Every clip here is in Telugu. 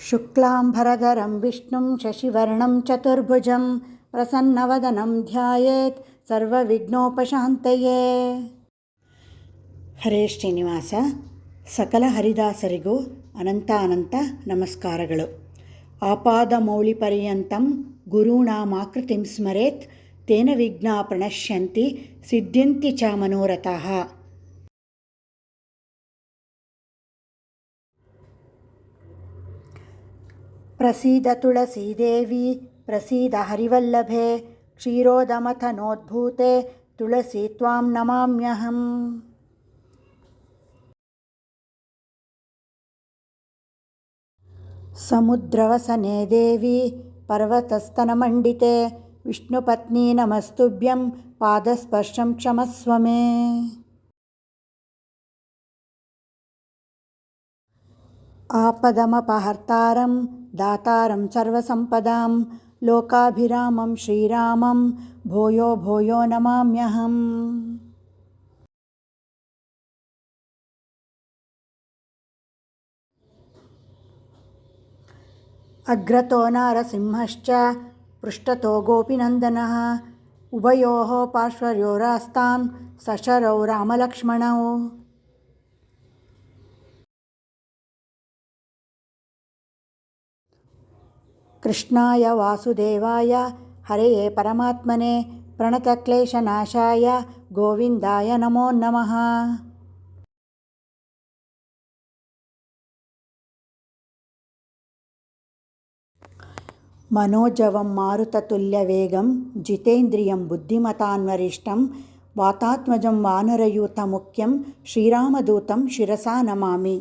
शुक्लाम्भरधरं विष्णुं शशिवर्णं चतुर्भुजं प्रसन्नवदनं ध्यायेत् ಸರ್ವವಿಘ್ನೋಪಶಾಂತಯೇ ಹರೇ ಶ್ರೀನಿವಾಸ ಸಕಲ ಹರಿದಾಸರಿಗೂ ಅನಂತ ಅನಂತ ನಮಸ್ಕಾರಗಳು ಆಪಾದ ಮೌಳಿ ಪರ್ಯಂತಂ ಗುರುಣಾಮಾಕೃತಿಂ ಸ್ಮರೇತ್ ತೇನ ವಿಘ್ನ ಪ್ರಣಶ್ಯಂತಿ ಸಿದ್ಧ್ಯಂತಿ ಚ ಮನೋರಥಃ ప్రసీద తులసీదేవి ప్రసీద హరివల్లభే క్షీరోదమథనోద్భూతే తులసి త్వాం నమామ్యహం సముద్రవసనే దేవి పర్వతస్తనమండితే విష్ణుపత్ని నమస్తుభ్యం పాదస్పర్శం క్షమస్వ आपदमपहर्तारं दातारं सर्वसम्पदां लोकाभिरामं श्रीरामं भूयो भूयो नमाम्यहम् अग्रतो नारसिंहश्च पृष्ठतो गोपीनन्दनः उभयोः पार्श्वयोरास्तां सशरौ रामलक्ष्मणौ कृष्णाय वासुदेवाय हरये परमात्मने प्रणतक्लेशनाशाय गोविन्दाय नमो नमः। मनोजवं मारुततुल्यवेगं जितेन्द्रियं बुद्धिमतान्वरिष्टं वातात्मजं वानरयूतमुख्यं श्रीरामदूतं शिरसा नमामि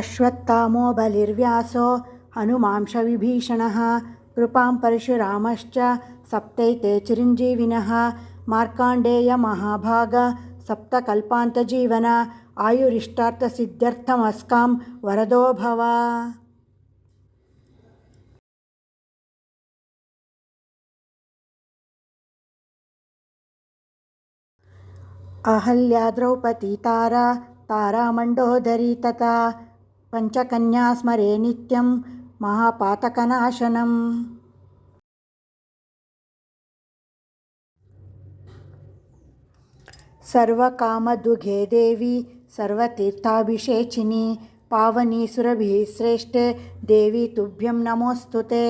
अश्वत्थामो बलिर्व्यासो हनुमांशविभीषणः कृपां परशुरामश्च सप्तैते चिरञ्जीविनः मार्काण्डेयमहाभाग सप्तकल्पान्तजीवन आयुरिष्टार्थसिद्ध्यर्थमस्कां वरदो भव अहल्या द्रौपदी तारा तारामण्डोदरी तथा పంచకన్యా స్మరే నిత్యం మహాపాతకనాశనం. సర్వకామదుఘే దేవి సర్వతీర్థాభిషేచిని పావని సురభి శ్రేష్ఠే దేవి తుభ్యం నమోస్తుతే.